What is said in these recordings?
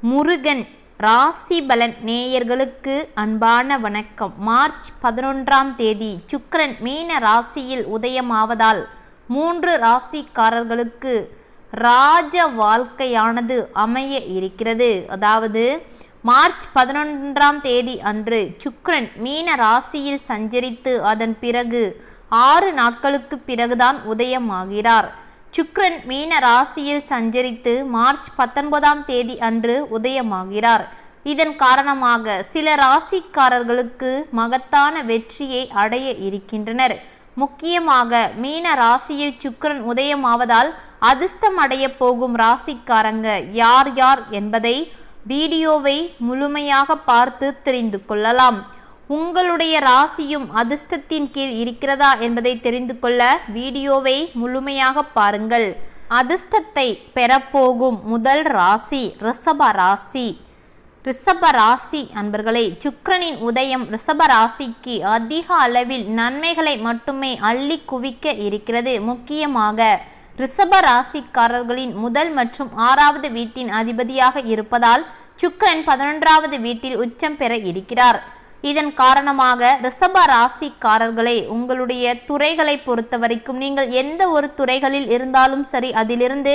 முருகன் ராசி பலன் நேயர்களுக்கு அன்பான வணக்கம். மார்ச் பதினொன்றாம் தேதி சுக்கிரன் மீன ராசியில் உதயமாவதால் மூன்று ராசிக்காரர்களுக்கு ராஜ வாழ்க்கையானது அமைய இருக்கிறது. அதாவது மார்ச் பதினொன்றாம் தேதி அன்று சுக்கரன் மீன ராசியில் சஞ்சரித்து அதன் பிறகு ஆறு நாட்களுக்கு பிறகுதான் உதயமாகிறார். சுக்ரன் மீன ராசியில் சஞ்சரித்து மார்ச் பத்தொன்பதாம் தேதி அன்று உதயமாகிறார். இதன் காரணமாக சில ராசிக்காரர்களுக்கு மகத்தான வெற்றியை அடைய இருக்கின்றனர். முக்கியமாக மீன ராசியில் சுக்கரன் உதயமாவதால் அதிர்ஷ்டம் அடைய போகும் ராசிக்காரங்க யார் யார் என்பதை வீடியோவை முழுமையாக பார்த்து தெரிந்து கொள்ளலாம். உங்களுடைய ராசியும் அதிர்ஷ்டத்தின் கீழ் இருக்கிறதா என்பதை தெரிந்து கொள்ள வீடியோவை முழுமையாக பாருங்கள். அதிர்ஷ்டத்தை பெறப்போகும் முதல் ராசி ரிஷப ராசி. ரிஷப ராசி அன்பர்களே சுக்கரனின் உதயம் ரிஷப ராசிக்கு அதிக அளவில் நன்மைகளை மட்டுமே அள்ளி குவிக்க இருக்கிறது. முக்கியமாக ரிஷப ராசிக்காரர்களின் முதல் மற்றும் ஆறாவது வீட்டின் அதிபதியாக இருப்பதால் சுக்கரன் பதினொன்றாவது வீட்டில் உச்சம் பெற இருக்கிறார். இதன் காரணமாக ரிஷப ராசிக்காரர்களே உங்களுடைய துறைகளை பொறுத்த வரைக்கும் நீங்கள் எந்த ஒரு துறைகளில் இருந்தாலும் சரி அதிலிருந்து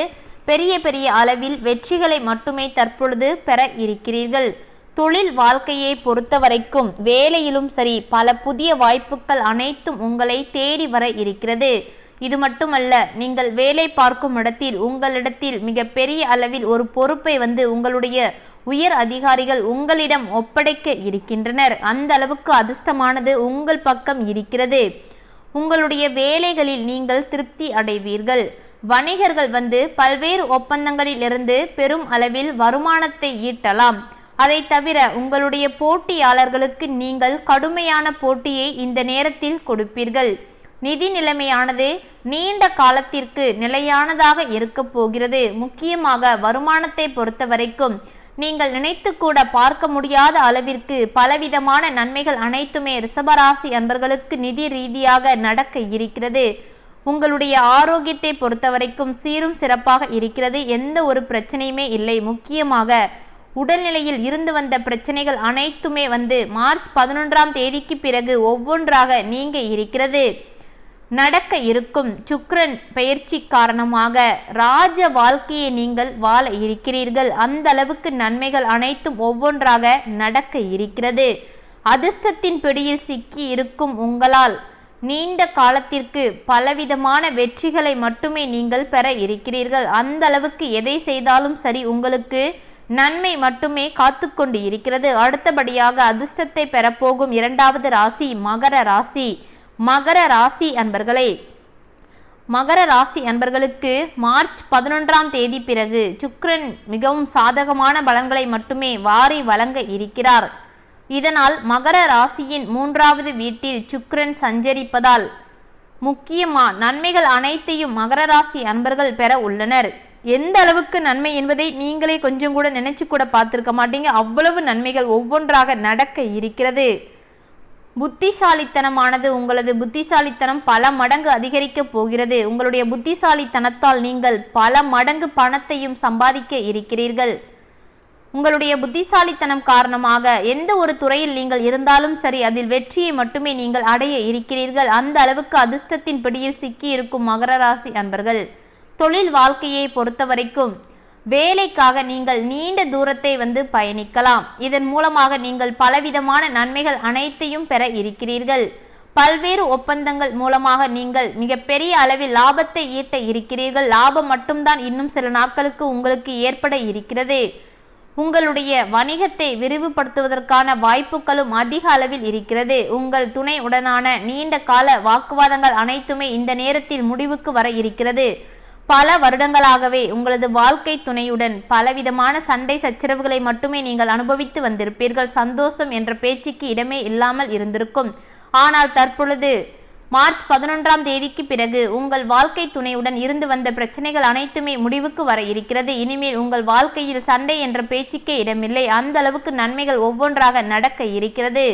பெரிய பெரிய அளவில் வெற்றிகளை மட்டுமே தற்பொழுது பெற இருக்கிறீர்கள். தொழில் வாழ்க்கையை பொறுத்த வரைக்கும் வேலையிலும் சரி பல புதிய வாய்ப்புகள் அனைத்தும் உங்களை தேடி வர இருக்கிறது. இது மட்டுமல்ல நீங்கள் வேலை பார்க்கும் இடத்தில் உங்களிடத்தில் மிக பெரிய அளவில் ஒரு பொறுப்பை வந்து உங்களுடைய உயர் அதிகாரிகள் உங்களிடம் ஒப்படைக்க இருக்கின்றனர். அந்த அளவுக்கு அதிர்ஷ்டமானது உங்கள் பக்கம் இருக்கிறது. உங்களுடைய வேலைகளில் நீங்கள் திருப்தி அடைவீர்கள். வணிகர்கள் வந்து பல்வேறு ஒப்பந்தங்களிலிருந்து பெரும் அளவில் வருமானத்தை ஈட்டலாம். அதை தவிர உங்களுடைய போட்டியாளர்களுக்கு நீங்கள் கடுமையான போட்டியை இந்த நேரத்தில் கொடுப்பீர்கள். நிதி நிலைமையானது நீண்ட காலத்திற்கு நிலையானதாக இருக்க போகிறது. முக்கியமாக வருமானத்தை பொறுத்த வரைக்கும் நீங்கள் நினைத்து கூட பார்க்க முடியாத அளவிற்கு பலவிதமான நன்மைகள் அனைத்துமே ரிஷபராசி அன்பர்களுக்கு நிதி ரீதியாக நடக்க இருக்கிறது. உங்களுடைய ஆரோக்கியத்தை பொறுத்த வரைக்கும் சீரும் சிறப்பாக இருக்கிறது. எந்த ஒரு பிரச்சனையுமே இல்லை. முக்கியமாக உடல்நிலையில் இருந்து வந்த பிரச்சனைகள் அனைத்துமே வந்து மார்ச் பதினொன்றாம் தேதிக்கு பிறகு ஒவ்வொன்றாக நீங்க இருக்கிறது. நடக்க இருக்கும் சுக்ரன் பயிற்சி காரணமாக ராஜ வாழ்க்கையை நீங்கள் வாழ இருக்கிறீர்கள். அந்த அளவுக்கு நன்மைகள் அனைத்தும் ஒவ்வொன்றாக நடக்க இருக்கிறது. அதிர்ஷ்டத்தின் பிடியில் சிக்கி இருக்கும் உங்களால் நீண்ட காலத்திற்கு பலவிதமான வெற்றிகளை மட்டுமே நீங்கள் பெற இருக்கிறீர்கள். அந்த அளவுக்கு எதை செய்தாலும் சரி உங்களுக்கு நன்மை மட்டுமே காத்து கொண்டு இருக்கிறது. அடுத்தபடியாக அதிர்ஷ்டத்தை பெறப்போகும் இரண்டாவது ராசி மகர ராசி. மகர ராசி அன்பர்களே. மகர ராசி அன்பர்களுக்கு மார்ச் பதினொன்றாம் தேதி பிறகு சுக்ரன் மிகவும் சாதகமான பலன்களை மட்டுமே வாரி வழங்க இருக்கிறார். இதனால் மகர ராசியின் மூன்றாவது வீட்டில் சுக்ரன் சஞ்சரிப்பதால் முக்கியமாக நன்மைகள் அனைத்தையும் மகர ராசி அன்பர்கள் பெற உள்ளனர். எந்த அளவுக்கு நன்மை என்பதை நீங்களே கொஞ்சம் கூட நினைச்சு கூட பார்த்துருக்க மாட்டீங்க. அவ்வளவு நன்மைகள் ஒவ்வொன்றாக நடக்க இருக்கிறது. புத்திசாலித்தனமானது உங்களது புத்திசாலித்தனம் பல மடங்கு அதிகரிக்கப் போகிறது. உங்களுடைய புத்திசாலித்தனத்தால் நீங்கள் பல மடங்கு பணத்தையும் சம்பாதிக்க இருக்கிறீர்கள். உங்களுடைய புத்திசாலித்தனம் காரணமாக எந்த ஒரு துறையில் நீங்கள் இருந்தாலும் சரி அதில் வெற்றியை மட்டுமே நீங்கள் அடைய இருக்கிறீர்கள். அந்த அளவுக்கு அதிர்ஷ்டத்தின் பிடியில் சிக்கி இருக்கும் மகர ராசி அன்பர்கள். தொழில் வாழ்க்கையை பொறுத்தவரைக்கும் வேலைக்காக நீங்கள் நீண்ட தூரத்தை வந்து பயணிக்கலாம். இதன் மூலமாக நீங்கள் பலவிதமான நன்மைகள் அனைத்தையும் பெற இருக்கிறீர்கள். பல்வேறு ஒப்பந்தங்கள் மூலமாக நீங்கள் மிகப்பெரிய அளவில் லாபத்தை ஈட்ட இருக்கிறீர்கள். லாபம் மட்டும்தான் இன்னும் சில நாட்களுக்கு உங்களுக்கு ஏற்பட இருக்கிறது. உங்களுடைய வணிகத்தை விரிவுபடுத்துவதற்கான வாய்ப்புகளும் அதிக அளவில் இருக்கிறது. உங்கள் துணை உடனான நீண்ட கால வாக்குவாதங்கள் அனைத்துமே இந்த நேரத்தில் முடிவுக்கு வர இருக்கிறது. பல வருடங்களாகவே உங்களது வாழ்க்கை துணையுடன் பலவிதமான சண்டை சச்சரவுகளை மட்டுமே நீங்கள் அனுபவித்து வந்திருப்பீர்கள். சந்தோஷம் என்ற பேச்சுக்கு இடமே இல்லாமல் இருந்திருக்கும். ஆனால் தற்பொழுது மார்ச் பதினொன்றாம் தேதிக்கு பிறகு உங்கள் வாழ்க்கை துணையுடன் இருந்து வந்த பிரச்சனைகள் அனைத்துமே முடிவுக்கு வர இருக்கிறது. இனிமேல் உங்கள் வாழ்க்கையில் சண்டை என்ற பேச்சுக்கே இடமில்லை. அந்த அளவுக்கு நன்மைகள் ஒவ்வொன்றாக நடக்க இருக்கிறது.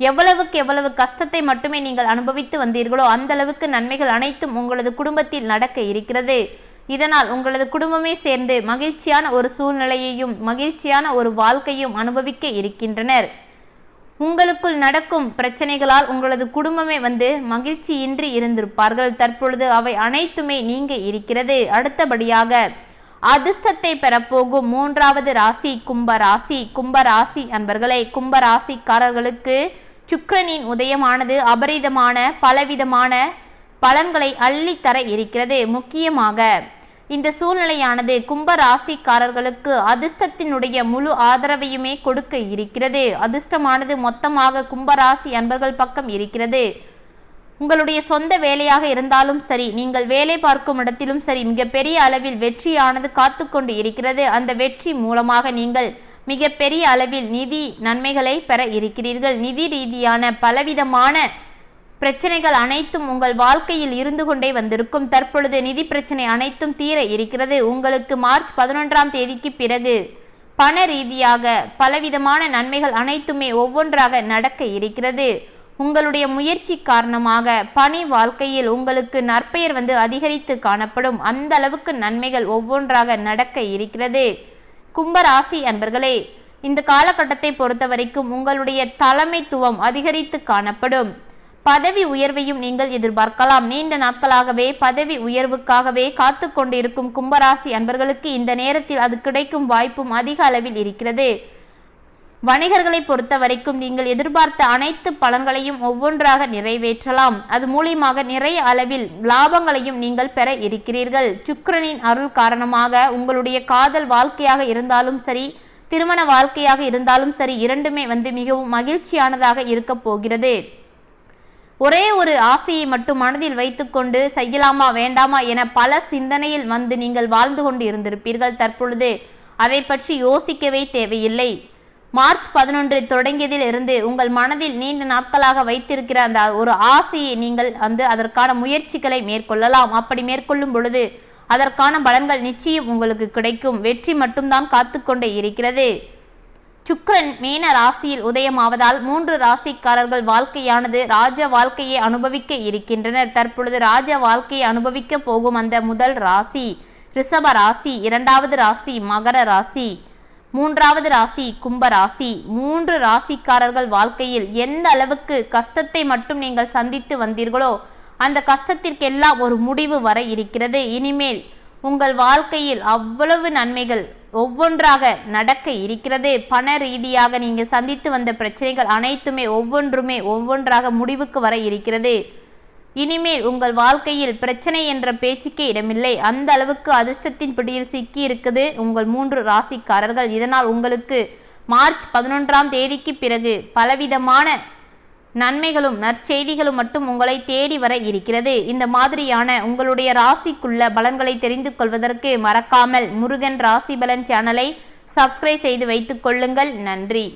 எவ்வளவுக்கு எவ்வளவு கஷ்டத்தை மட்டுமே நீங்கள் அனுபவித்து வந்தீர்களோ அந்த அளவுக்கு நன்மைகள் அனைத்தும் உங்களது குடும்பத்தில் நடக்க இருக்கிறது. இதனால் உங்களது குடும்பமே சேர்ந்து மகிழ்ச்சியான ஒரு சூழ்நிலையையும் மகிழ்ச்சியான ஒரு வாழ்க்கையும் அனுபவிக்க இருக்கின்றனர். உங்களுக்குள் நடக்கும் பிரச்சனைகளால் உங்களது குடும்பமே வந்து மகிழ்ச்சியின்றி இருந்திருப்பார்கள். தற்பொழுது அவை அனைத்துமே நீங்க இருக்கிறது. அடுத்தபடியாக அதிர்ஷ்டத்தை பெறப்போகும் மூன்றாவது ராசி கும்ப ராசி. கும்ப ராசி அன்பர்களே கும்ப ராசிக்காரர்களுக்கு சுக்கரனின் உதயமானது அபரிதமான பலவிதமான பலன்களை அள்ளித்தர இருக்கிறது. முக்கியமாக இந்த சூழ்நிலையானது கும்ப ராசிக்காரர்களுக்கு அதிர்ஷ்டத்தினுடைய முழு ஆதரவையுமே கொடுக்க இருக்கிறது. அதிர்ஷ்டமானது மொத்தமாக கும்பராசி அன்பர்கள் பக்கம் இருக்கிறது. உங்களுடைய சொந்த வேலையாக இருந்தாலும் சரி நீங்கள் வேலை பார்க்கும் இடத்திலும் சரி மிகப்பெரிய அளவில் வெற்றியானது காத்து கொண்டு இருக்கிறது. அந்த வெற்றி மூலமாக நீங்கள் மிகப்பெரிய அளவில் நிதி நன்மைகளை பெற இருக்கிறீர்கள். நிதி ரீதியான பலவிதமான பிரச்சனைகள் அனைத்தும் உங்கள் வாழ்க்கையில் இருந்து கொண்டே வந்திருக்கும். தற்பொழுது நிதி பிரச்சனை அனைத்தும் தீர இருக்கிறது. உங்களுக்கு மார்ச் பதினொன்றாம் தேதிக்கு பிறகு பண ரீதியாக பலவிதமான நன்மைகள் அனைத்துமே ஒவ்வொன்றாக நடக்க இருக்கிறது. உங்களுடைய முயற்சி காரணமாக பணி வாழ்க்கையில் உங்களுக்கு நற்பெயர் வந்து அதிகரித்து காணப்படும் அந்த அளவுக்கு நன்மைகள் ஒவ்வொன்றாக நடக்க இருக்கிறது. கும்பராசி அன்பர்களே இந்த காலகட்டத்தை பொறுத்த வரைக்கும் உங்களுடைய தலைமைத்துவம் அதிகரித்து காணப்படும். பதவி உயர்வையும் நீங்கள் எதிர்பார்க்கலாம். நீண்ட நாட்களாகவே பதவி உயர்வுக்காகவே காத்து கொண்டிருக்கும் கும்பராசி அன்பர்களுக்கு இந்த நேரத்தில் அது கிடைக்கும் வாய்ப்பும் அதிக அளவில் இருக்கிறது. வணிகர்களை பொறுத்த வரைக்கும் நீங்கள் எதிர்பார்த்த அனைத்து பலன்களையும் ஒவ்வொன்றாக நிறைவேற்றலாம். அது மூலியமாக நிறைய அளவில் லாபங்களையும் நீங்கள் பெற இருக்கிறீர்கள். சுக்கரனின் அருள் காரணமாக உங்களுடைய காதல் வாழ்க்கையாக இருந்தாலும் சரி திருமண வாழ்க்கையாக இருந்தாலும் சரி இரண்டுமே வந்து மிகவும் மகிழ்ச்சியானதாக இருக்க போகிறது. ஒரே ஒரு ஆசையை மட்டும் மனதில் வைத்துக்கொண்டு செய்யலாமா வேண்டாமா என பல சிந்தனையில் வந்து நீங்கள் வாழ்ந்து கொண்டு இருந்திருப்பீர்கள் தற்பொழுது. அதை பற்றி யோசிக்கவே தேவையில்லை. மார்ச் பதினொன்று தொடங்கியதில் இருந்து உங்கள் மனதில் நீண்ட நாட்களாக வைத்திருக்கிற அந்த ஒரு ஆசையை நீங்கள் வந்து அதற்கான முயற்சிகளை மேற்கொள்ளலாம். அப்படி மேற்கொள்ளும் பொழுது அதற்கான பலன்கள் நிச்சயம் உங்களுக்கு கிடைக்கும். வெற்றி மட்டும்தான் காத்து கொண்டே இருக்கிறது. சுக்கரன் மீன ராசியில் உதயமாவதால் மூன்று ராசிக்காரர்கள் வாழ்க்கையானது ராஜ வாழ்க்கையை அனுபவிக்க இருக்கின்றனர். தற்பொழுது ராஜ வாழ்க்கையை அனுபவிக்க போகும் அந்த முதல் ராசி ரிஷப ராசி இரண்டாவது ராசி மகர ராசி. மூன்றாவது ராசி கும்ப ராசி. மூன்று ராசிக்காரர்கள் வாழ்க்கையில் எந்த அளவுக்கு கஷ்டத்தை மட்டும் நீங்கள் சந்தித்து வந்தீர்களோ அந்த கஷ்டத்திற்கெல்லாம் ஒரு முடிவு வர இருக்கிறது. இனிமேல் உங்கள் வாழ்க்கையில் அவ்வளவு நன்மைகள் ஒவ்வொன்றாக நடக்க இருக்கிறது. பண ரீதியாக நீங்கள் சந்தித்து வந்த பிரச்சனைகள் அனைத்துமே ஒவ்வொன்றுமே ஒவ்வொன்றாக முடிவுக்கு வர இருக்கிறது. இனிமேல் உங்கள் வாழ்க்கையில் பிரச்சனை என்ற பேச்சுக்கே இடமில்லை. அந்த அளவுக்கு அதிர்ஷ்டத்தின் பிடியில் சிக்கி இருக்குது உங்கள் மூன்று ராசிக்காரர்கள். இதனால் உங்களுக்கு மார்ச் பதினொன்றாம் தேதிக்கு பிறகு பலவிதமான நன்மைகளும் நற்செய்திகளும் மட்டும் உங்களை தேடி வர இருக்கிறது. இந்த மாதிரியான உங்களுடைய ராசிக்குள்ள பலன்களை தெரிந்து கொள்வதற்கு மறக்காமல் முருகன் ராசி பலன் சேனலை சப்ஸ்கிரைப் செய்து வைத்துக் கொள்ளுங்கள். நன்றி.